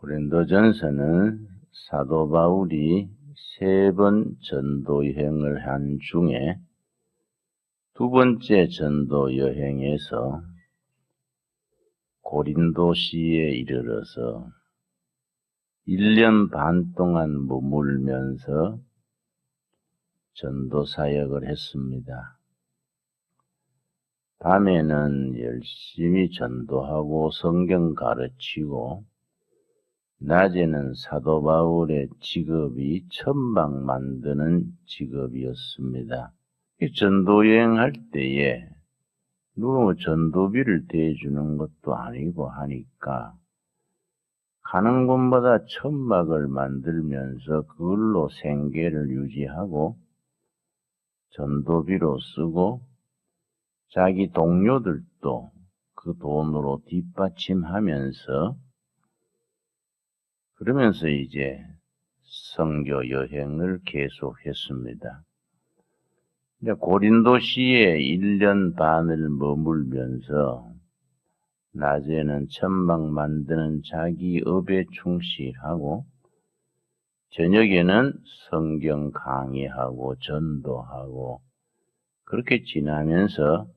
고린도전서는 사도 바울이 세 번 전도 여행을 한 중에 두 번째 전도 여행에서 고린도시에 이르러서 1년 반 동안 머물면서 전도 사역을 했습니다. 밤에는 열심히 전도하고 성경 가르치고 낮에는 사도 바울의 직업이 천막 만드는 직업이었습니다. 이 전도 여행할 때에 누가 뭐 전도비를 대주는 것도 아니고 하니까 가는 곳마다 천막을 만들면서 그걸로 생계를 유지하고 전도비로 쓰고 자기 동료들도 그 돈으로 뒷받침하면서 그러면서 이제 성교 여행을 계속했습니다. 고린도시에 1년 반을 머물면서 낮에는 천막 만드는 자기 업에 충실하고 저녁에는 성경 강의하고 전도하고 그렇게 지나면서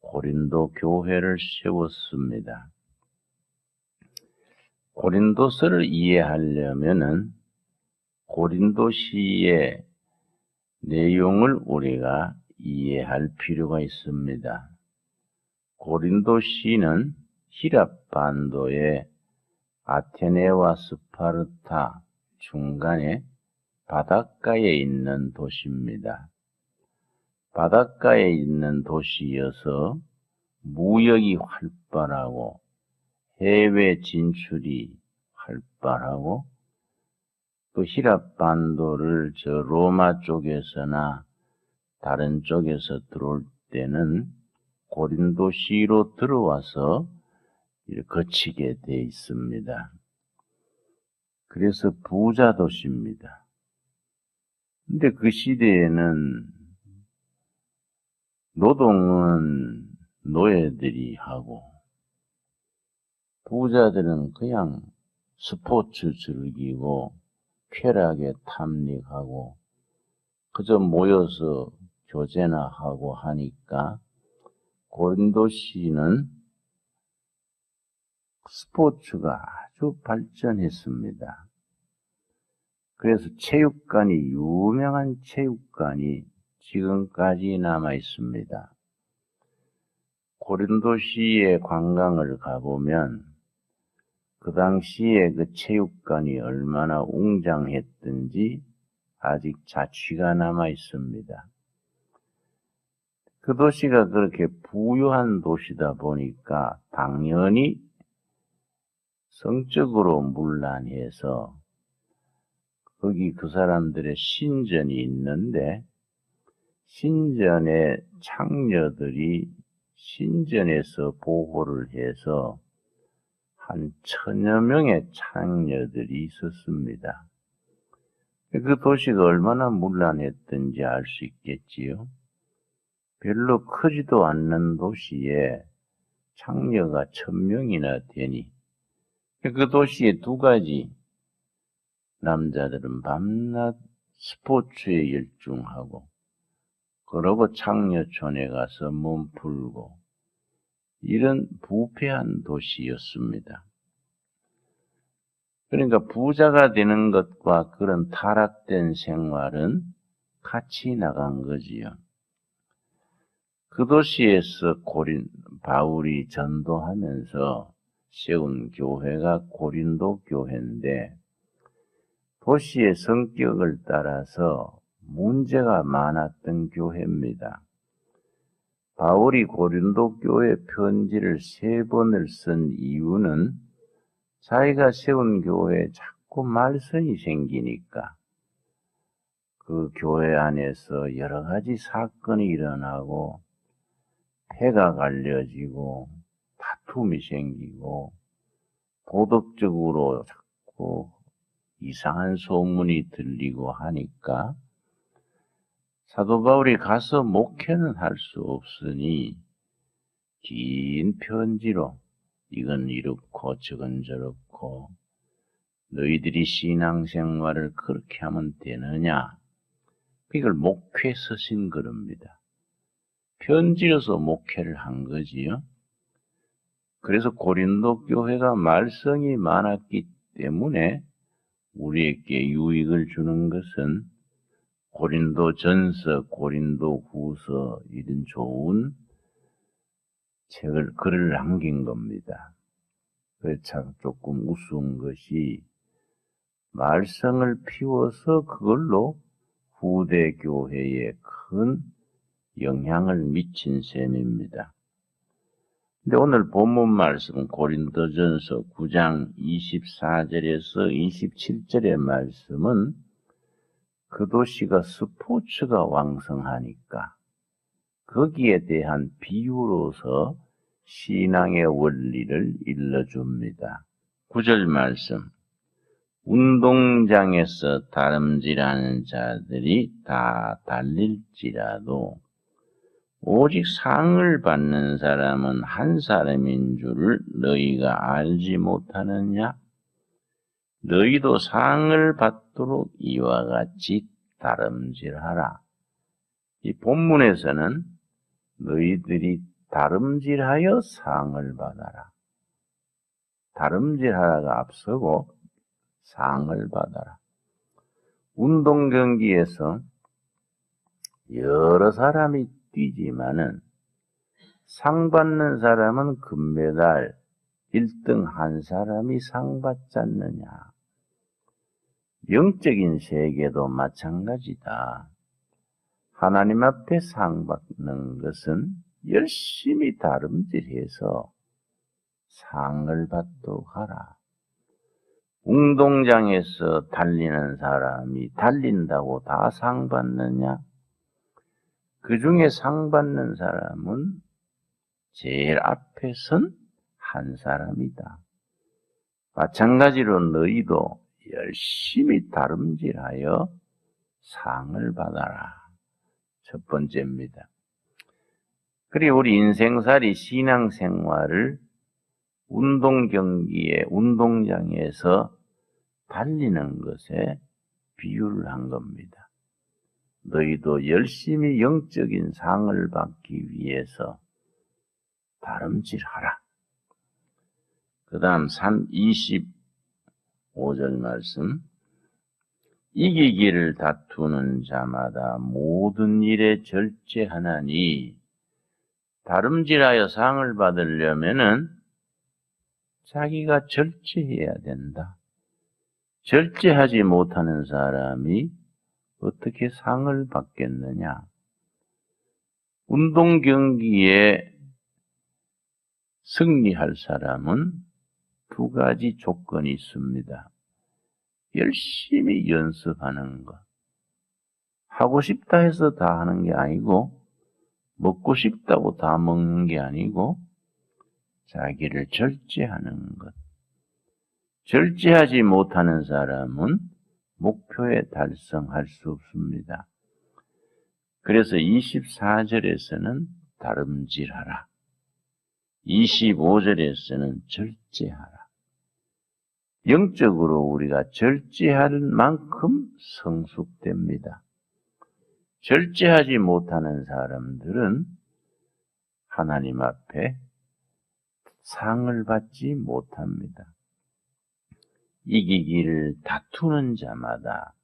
고린도 교회를 세웠습니다. 고린도서를 이해하려면은 고린도시의 내용을 우리가 이해할 필요가 있습니다. 고린도시는 히랍 반도의 아테네와 스파르타 중간에 바닷가에 있는 도시입니다. 바닷가에 있는 도시여서 무역이 활발하고 해외 진출이 활발하고 또 히랍 반도를 저 로마 쪽에서나 다른 쪽에서 들어올 때는 고린도 시로 들어와서 거치게 돼 있습니다. 그래서 부자 도시입니다. 근데 그 시대에는 노동은 노예들이 하고 부자들은 그냥 스포츠 즐기고 쾌락에 탐닉하고 그저 모여서 교제나 하고 하니까 고린도시는 스포츠가 아주 발전했습니다. 그래서 체육관이 유명한 체육관이 지금까지 남아 있습니다. 고린도시의 관광을 가보면 그 당시에 그 체육관이 얼마나 웅장했든지 아직 자취가 남아 있습니다. 그 도시가 그렇게 부유한 도시다 보니까 당연히 성적으로 문란해서 거기 그 사람들의 신전이 있는데 신전의 창녀들이 신전에서 보호를 해서 한 천여 명의 창녀들이 있었습니다. 그 도시가 얼마나 문란했던지 알 수 있겠지요. 별로 크지도 않는 도시에 창녀가 천 명이나 되니 그 도시에 두 가지 남자들은 밤낮 스포츠에 열중하고 그러고 창녀촌에 가서 몸 풀고 이런 부패한 도시였습니다. 그러니까 부자가 되는 것과 그런 타락된 생활은 같이 나간 거지요. 그 도시에서 고린 바울이 전도하면서 세운 교회가 고린도 교회인데 도시의 성격을 따라서 문제가 많았던 교회입니다. 바울이 고린도 교회 편지를 세 번을 쓴 이유는 자기가 세운 교회에 자꾸 말썽이 생기니까. 그 교회 안에서 여러 가지 사건이 일어나고 해가 갈려지고 다툼이 생기고 도덕적으로 자꾸 이상한 소문이 들리고 하니까 사도 바울이 가서 목회는 할 수 없으니 긴 편지로 이건 이렇고 저건 저렇고 너희들이 신앙생활을 그렇게 하면 되느냐? 이걸 목회 서신 그럽니다. 편지로서 목회를 한 거지요. 그래서 고린도 교회가 말썽이 많았기 때문에 우리에게 유익을 주는 것은 고린도 전서, 고린도 후서 이런 좋은 책을 글을 남긴 겁니다. 그래서 참 조금 우스운 것이 말썽을 피워서 그걸로 후대 교회에 큰 영향을 미친 셈입니다. 근데 오늘 본문 말씀 고린도전서 9장 24절에서 27절의 말씀은 그 도시가 스포츠가 왕성하니까 거기에 대한 비유로서 신앙의 원리를 일러줍니다. 9절 말씀 운동장에서 다름질하는 자들이 다 달릴지라도 오직 상을 받는 사람은 한 사람인 줄을 너희가 알지 못하느냐? 너희도 상을 받도록 이와 같이 다름질하라. 이 본문에서는 너희들이 다름질하여 상을 받아라. 다름질하라가 앞서고 상을 받아라. 운동 경기에서 여러 사람이 뛰지만은 상 받는 사람은 금메달 1등 한 사람이 상 받지 않느냐. 영적인 세계도 마찬가지다. 하나님 앞에 상 받는 것은 열심히 다름질해서 상을 받도록 하라. 운동장에서 달리는 사람이 달린다고 다 상 받느냐? 그 중에 상 받는 사람은 제일 앞에 선 한 사람이다. 마찬가지로 너희도 열심히 다름질하여 상을 받아라. 첫 번째입니다. 그리고 우리 인생살이 신앙생활을 운동 경기에 운동장에서 달리는 것에 비유를 한 겁니다. 너희도 열심히 영적인 상을 받기 위해서 다름질하라. 그 다음 25절 말씀. 이기기를 다투는 자마다 모든 일에 절제하나니 다름질하여 상을 받으려면은 자기가 절제해야 된다. 절제하지 못하는 사람이 어떻게 상을 받겠느냐? 운동 경기에 승리할 사람은 두 가지 조건이 있습니다. 열심히 연습하는 것. 하고 싶다 해서 다 하는 게 아니고, 먹고 싶다고 다 먹는 게 아니고, 자기를 절제하는 것. 절제하지 못하는 사람은 목표에 달성할 수 없습니다. 그래서 24절에서는 다름질하라. 25절에서는 절제하라. 영적으로 우리가 절제할 만큼 성숙됩니다. 절제하지 못하는 사람들은 하나님 앞에 상을 받지 못합니다. 이기기를 다투는 자마다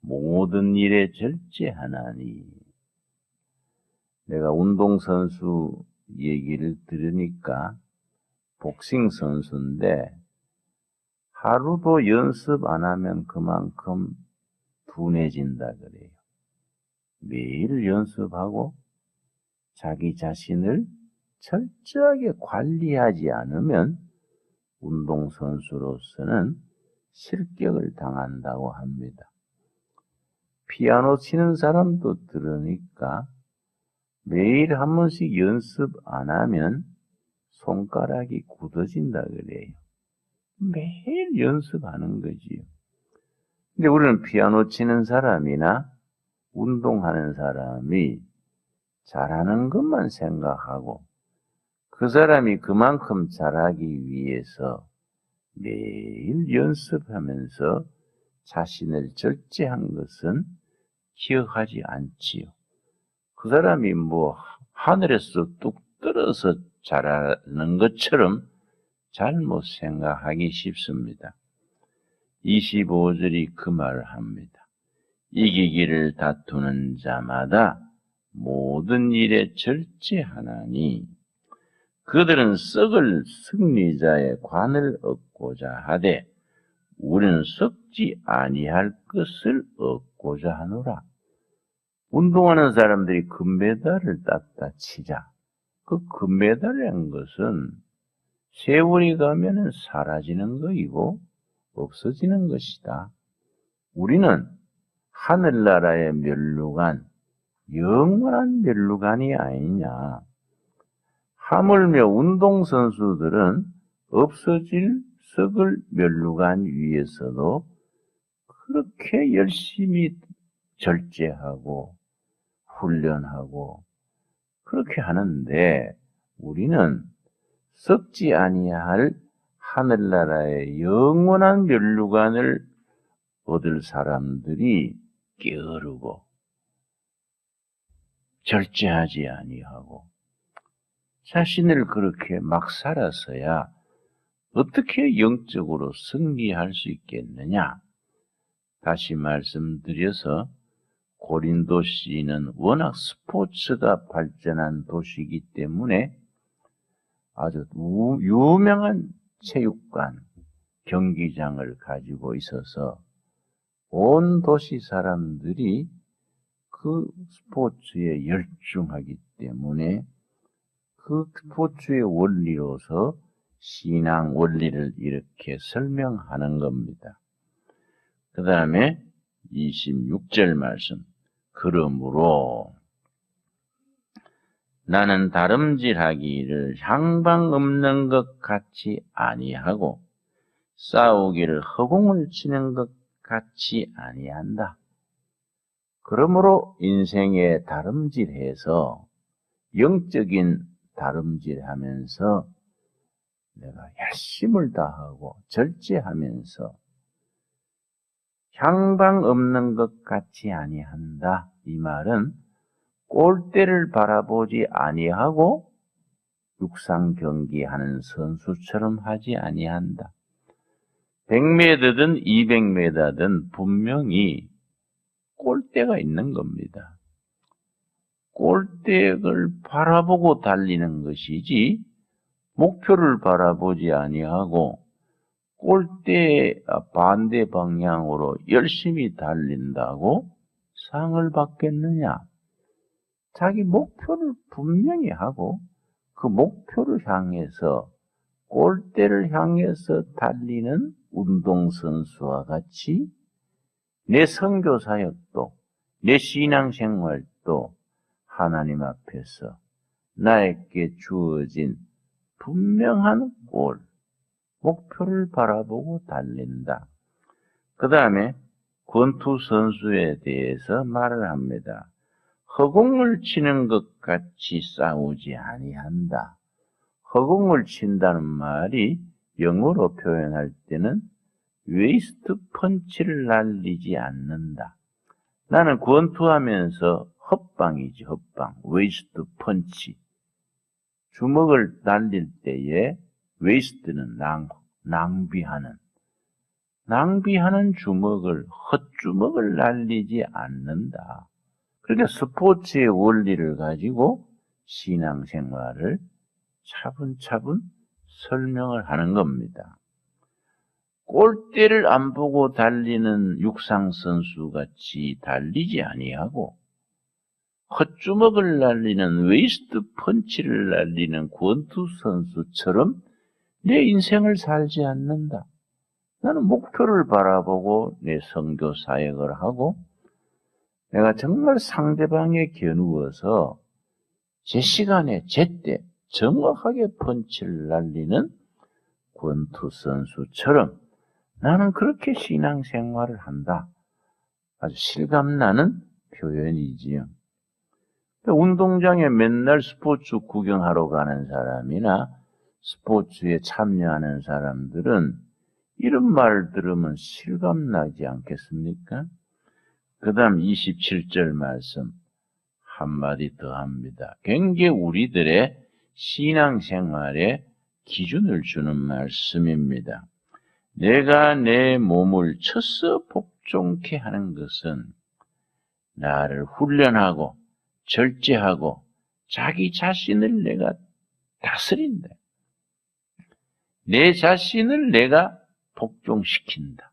모든 일에 절제하나니 내가 운동선수 얘기를 들으니까 복싱 선수인데 하루도 연습 안 하면 그만큼 둔해진다 그래요. 매일 연습하고 자기 자신을 철저하게 관리하지 않으면 운동선수로서는 실격을 당한다고 합니다. 피아노 치는 사람도 들으니까 매일 한 번씩 연습 안 하면 손가락이 굳어진다 그래요. 매일 연습하는 거지요. 근데 우리는 피아노 치는 사람이나 운동하는 사람이 잘하는 것만 생각하고 그 사람이 그만큼 잘하기 위해서 매일 연습하면서 자신을 절제한 것은 기억하지 않지요. 그 사람이 뭐 하늘에서 뚝 떨어서 자라는 것처럼 잘못 생각하기 쉽습니다. 25절이 그 말을 합니다. 이기기를 다투는 자마다 모든 일에 절제하나니 그들은 썩을 승리자의 관을 얻고자 하되 우리는 썩지 아니할 것을 얻고자 하노라. 운동하는 사람들이 금메달을 땄다 치자. 그 금메달이라는 것은 세월이 가면은 사라지는 것이고 없어지는 것이다. 우리는 하늘나라의 멸류관, 영원한 멸류관이 아니냐. 하물며 운동선수들은 없어질 썩을 멸류관 위에서도 그렇게 열심히 절제하고 훈련하고 그렇게 하는데 우리는 썩지 아니할 하늘나라의 영원한 멸류관을 얻을 사람들이 게으르고 절제하지 아니하고 자신을 그렇게 막 살아서야 어떻게 영적으로 승리할 수 있겠느냐? 다시 말씀드려서 고린도 시는 워낙 스포츠가 발전한 도시이기 때문에 아주 우- 유명한 체육관, 경기장을 가지고 있어서 온 도시 사람들이 그 스포츠에 열중하기 때문에 그 스포츠의 원리로서 신앙 원리를 이렇게 설명하는 겁니다. 그 다음에 26절 말씀. 그러므로 나는 다름질하기를 향방 없는 것 같이 아니하고 싸우기를 허공을 치는 것 같이 아니한다. 그러므로 인생에 다름질해서 영적인 다름질하면서 내가 열심을 다하고 절제하면서 향방 없는 것 같이 아니한다. 이 말은 골대를 바라보지 아니하고 육상 경기하는 선수처럼 하지 아니한다. 100m든 200m든 분명히 골대가 있는 겁니다. 골대를 바라보고 달리는 것이지 목표를 바라보지 아니하고 골대 반대 방향으로 열심히 달린다고 상을 받겠느냐? 자기 목표를 분명히 하고 그 목표를 향해서 골대를 향해서 달리는 운동선수와 같이 내 선교 사역도 내 신앙생활도 하나님 앞에서 나에게 주어진 분명한 골, 목표를 바라보고 달린다. 그 다음에 권투 선수에 대해서 말을 합니다. 허공을 치는 것 같이 싸우지 아니한다. 허공을 친다는 말이 영어로 표현할 때는 웨이스트 펀치를 날리지 않는다. 나는 권투하면서 헛방이지, 헛방. 웨이스트 펀치. 주먹을 날릴 때에 웨이스트는 낭, 낭비하는. 낭비하는 주먹을, 헛주먹을 날리지 않는다. 그러니까 스포츠의 원리를 가지고 신앙생활을 차분차분 설명을 하는 겁니다. 골대를 안 보고 달리는 육상 선수 같이 달리지 아니하고 헛주먹을 날리는 웨이스트 펀치를 날리는 권투 선수처럼 내 인생을 살지 않는다. 나는 목표를 바라보고 내 성교 사역을 하고 내가 정말 상대방에 겨누어서 제 시간에 제때 정확하게 펀치를 날리는 권투 선수처럼 나는 그렇게 신앙생활을 한다. 아주 실감나는 표현이지요. 운동장에 맨날 스포츠 구경하러 가는 사람이나 스포츠에 참여하는 사람들은 이런 말을 들으면 실감나지 않겠습니까? 그 다음 27절 말씀 한마디 더 합니다. 굉장히 우리들의 신앙생활에 기준을 주는 말씀입니다. 내가 내 몸을 쳐서 복종케 하는 것은 나를 훈련하고 절제하고 자기 자신을 내가 다스린다. 내 자신을 내가 복종시킨다.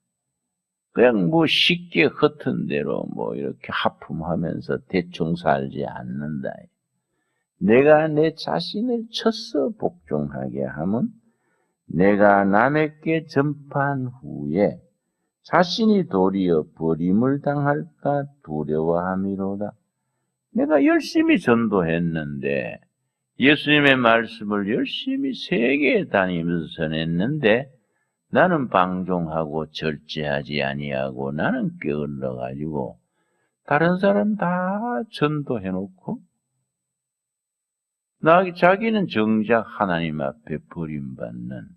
그냥 뭐 쉽게 흩은 대로 뭐 이렇게 하품하면서 대충 살지 않는다. 내가 내 자신을 쳐서 복종하게 하면 내가 남에게 전파한 후에 자신이 도리어 버림을 당할까 두려워함이로다. 내가 열심히 전도했는데 예수님의 말씀을 열심히 세계에 다니면서 전했는데 나는 방종하고 절제하지 아니하고 나는 게을러 가지고 다른 사람 다 전도해 놓고 나 자기는 정작 하나님 앞에 버림받는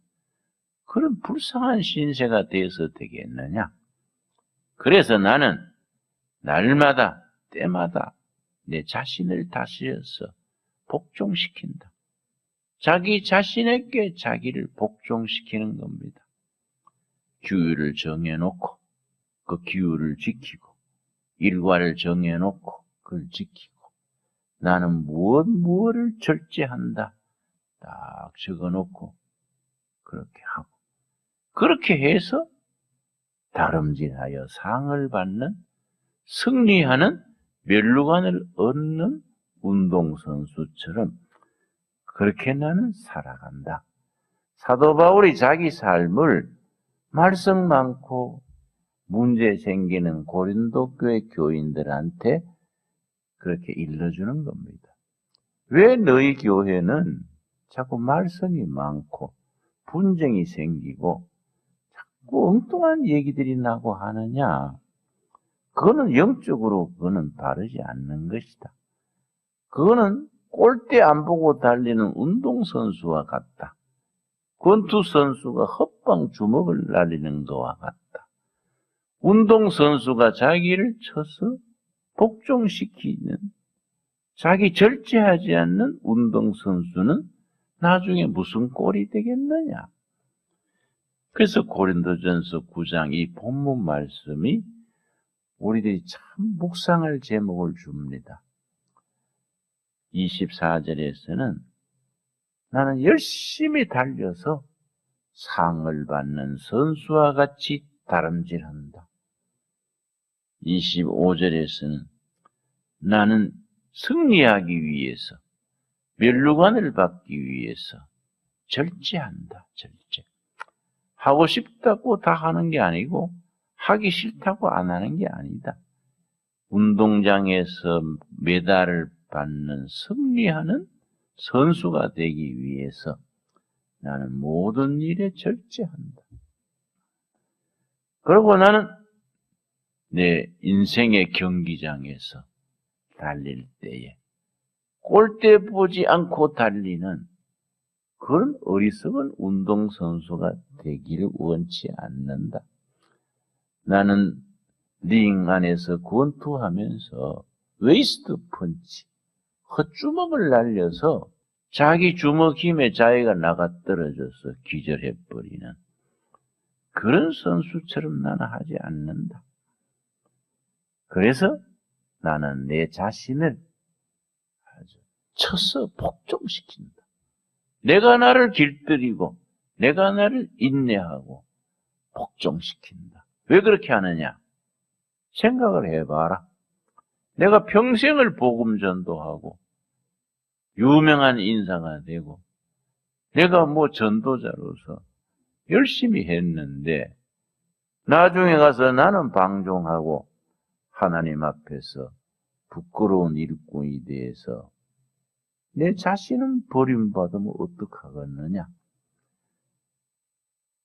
그런 불쌍한 신세가 되어서 되겠느냐? 그래서 나는 날마다 때마다 내 자신을 다스려서 복종시킨다. 자기 자신에게 자기를 복종시키는 겁니다. 규율을 정해놓고 그 규율을 지키고 일과를 정해놓고 그걸 지키고 나는 무엇 무엇을 절제한다 딱 적어놓고 그렇게 하고 그렇게 해서 다름질하여 상을 받는 승리하는 멸루관을 얻는 운동선수처럼 그렇게 나는 살아간다. 사도 바울이 자기 삶을 말썽 많고 문제 생기는 고린도 교회 교인들한테 그렇게 일러주는 겁니다. 왜 너희 교회는 자꾸 말썽이 많고 분쟁이 생기고 자꾸 엉뚱한 얘기들이 나고 하느냐? 그거는 영적으로 그거는 바르지 않는 것이다. 그거는 꼴대 안 보고 달리는 운동선수와 같다. 권투 선수가 헛방 주먹을 날리는 것과 같다. 운동 선수가 자기를 쳐서 복종시키는 자기 절제하지 않는 운동 선수는 나중에 무슨 꼴이 되겠느냐? 그래서 고린도전서 9장 이 본문 말씀이 우리들이 참 묵상할 제목을 줍니다. 24절에서는 나는 열심히 달려서 상을 받는 선수와 같이 다름질한다. 25절에서는 나는 승리하기 위해서 멸루관을 받기 위해서 절제한다. 절제. 하고 싶다고 다 하는 게 아니고 하기 싫다고 안 하는 게 아니다. 운동장에서 메달을 받는 승리하는 선수가 되기 위해서 나는 모든 일에 절제한다. 그리고 나는 내 인생의 경기장에서 달릴 때에 꼴대 보지 않고 달리는 그런 어리석은 운동선수가 되기를 원치 않는다. 나는 링 안에서 권투하면서 웨이스트 펀치, 헛주먹을 날려서 자기 주먹 힘에 자기가 나가 떨어져서 기절해버리는 그런 선수처럼 나는 하지 않는다. 그래서 나는 내 자신을 아주 쳐서 복종시킨다. 내가 나를 길들이고 내가 나를 인내하고 복종시킨다. 왜 그렇게 하느냐? 생각을 해봐라. 내가 평생을 복음 전도하고 유명한 인사가 되고 내가 뭐 전도자로서 열심히 했는데 나중에 가서 나는 방종하고 하나님 앞에서 부끄러운 일꾼이 돼서 내 자신은 버림받으면 어떡하겠느냐?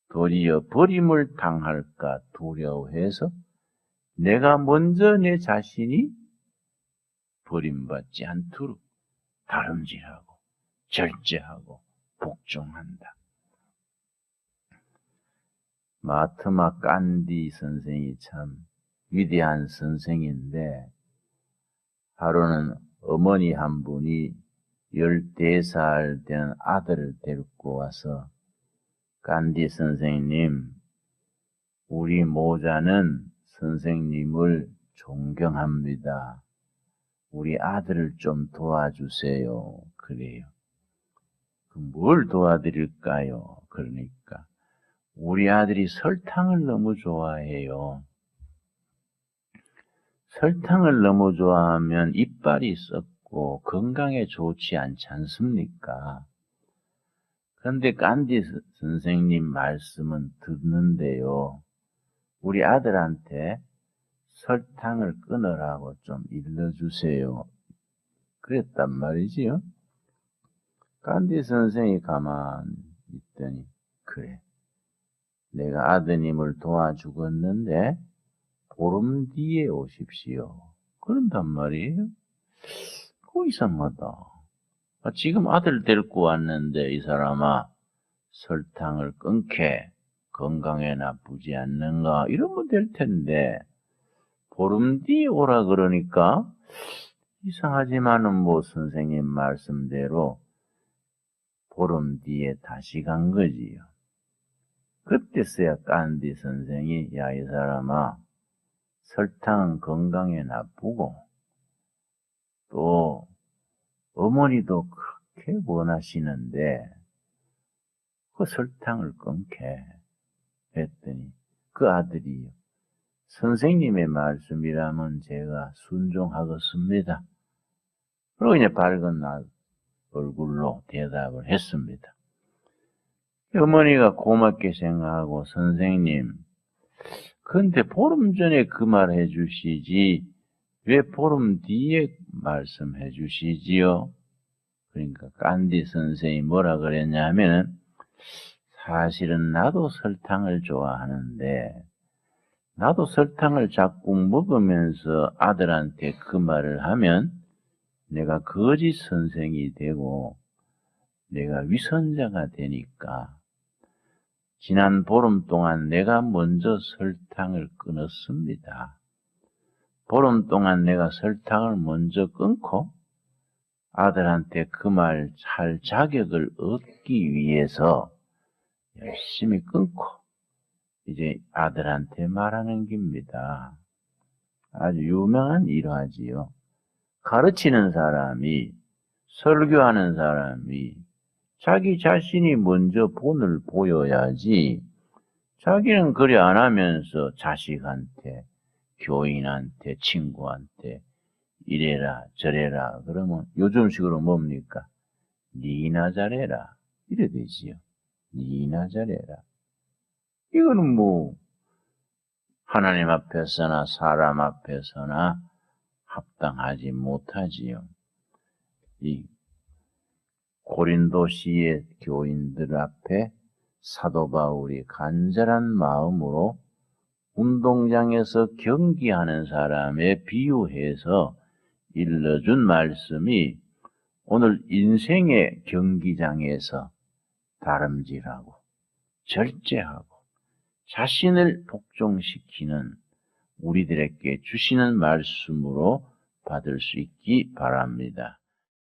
도리어 버림을 당할까 두려워해서 내가 먼저 내 자신이 버림받지 않도록 다름질하고 절제하고 복종한다. 마트마 깐디 선생이 참 위대한 선생인데 하루는 어머니 한 분이 14살 된 아들을 데리고 와서 깐디 선생님, 우리 모자는 선생님을 존경합니다. 우리 아들을 좀 도와주세요. 그래요. 그뭘 도와드릴까요? 그러니까 우리 아들이 설탕을 너무 좋아해요. 설탕을 너무 좋아하면 이빨이 썩고 건강에 좋지 않지 않습니까? 그런데 깐디 스- 선생님 말씀은 듣는데요. 우리 아들한테 설탕을 끊으라고 좀 일러주세요. 그랬단 말이지요. 깐디 선생이 가만히 있더니, 그래. 내가 아드님을 도와주겠는데, 보름 뒤에 오십시오. 그런단 말이에요. 그 이상하다. 아, 지금 아들 데리고 왔는데, 이 사람아, 설탕을 끊게 건강에 나쁘지 않는가? 이러면 될 텐데, 보름 뒤에 오라 그러니까, 이상하지만은 뭐 선생님 말씀대로 보름 뒤에 다시 간 거지요. 그때서야 깐디 선생이, 야, 이 사람아, 설탕은 건강에 나쁘고, 또, 어머니도 그렇게 원하시는데, 그 설탕을 끊게 했더니, 그 아들이요. 선생님의 말씀이라면 제가 순종하겠습니다. 그리고 이제 밝은 날 얼굴로 대답을 했습니다. 어머니가 고맙게 생각하고 선생님, 근데 보름 전에 그 말 해주시지 왜 보름 뒤에 말씀해 주시지요? 그러니까 깐디 선생이 뭐라 그랬냐 하면은 사실은 나도 설탕을 좋아하는데 나도 설탕을 자꾸 먹으면서 아들한테 그 말을 하면 내가 거짓 선생이 되고 내가 위선자가 되니까 지난 보름 동안 내가 먼저 설탕을 끊었습니다. 보름 동안 내가 설탕을 먼저 끊고 아들한테 그말할 자격을 얻기 위해서 열심히 끊고 이제 아들한테 말하는 겁니다. 아주 유명한 일화지요. 가르치는 사람이, 설교하는 사람이 자기 자신이 먼저 본을 보여야지 자기는 그래 안 하면서 자식한테, 교인한테, 친구한테 이래라 저래라 그러면 요즘식으로 뭡니까? 니나 잘해라 이래 되지요. 니나 잘해라. 이거는 뭐 하나님 앞에서나 사람 앞에서나 합당하지 못하지요. 이 고린도시의 교인들 앞에 사도 바울이 간절한 마음으로 운동장에서 경기하는 사람에 비유해서 일러준 말씀이 오늘 인생의 경기장에서 다름질하고 절제하고 자신을 복종시키는 우리들에게 주시는 말씀으로 받을 수 있기 바랍니다.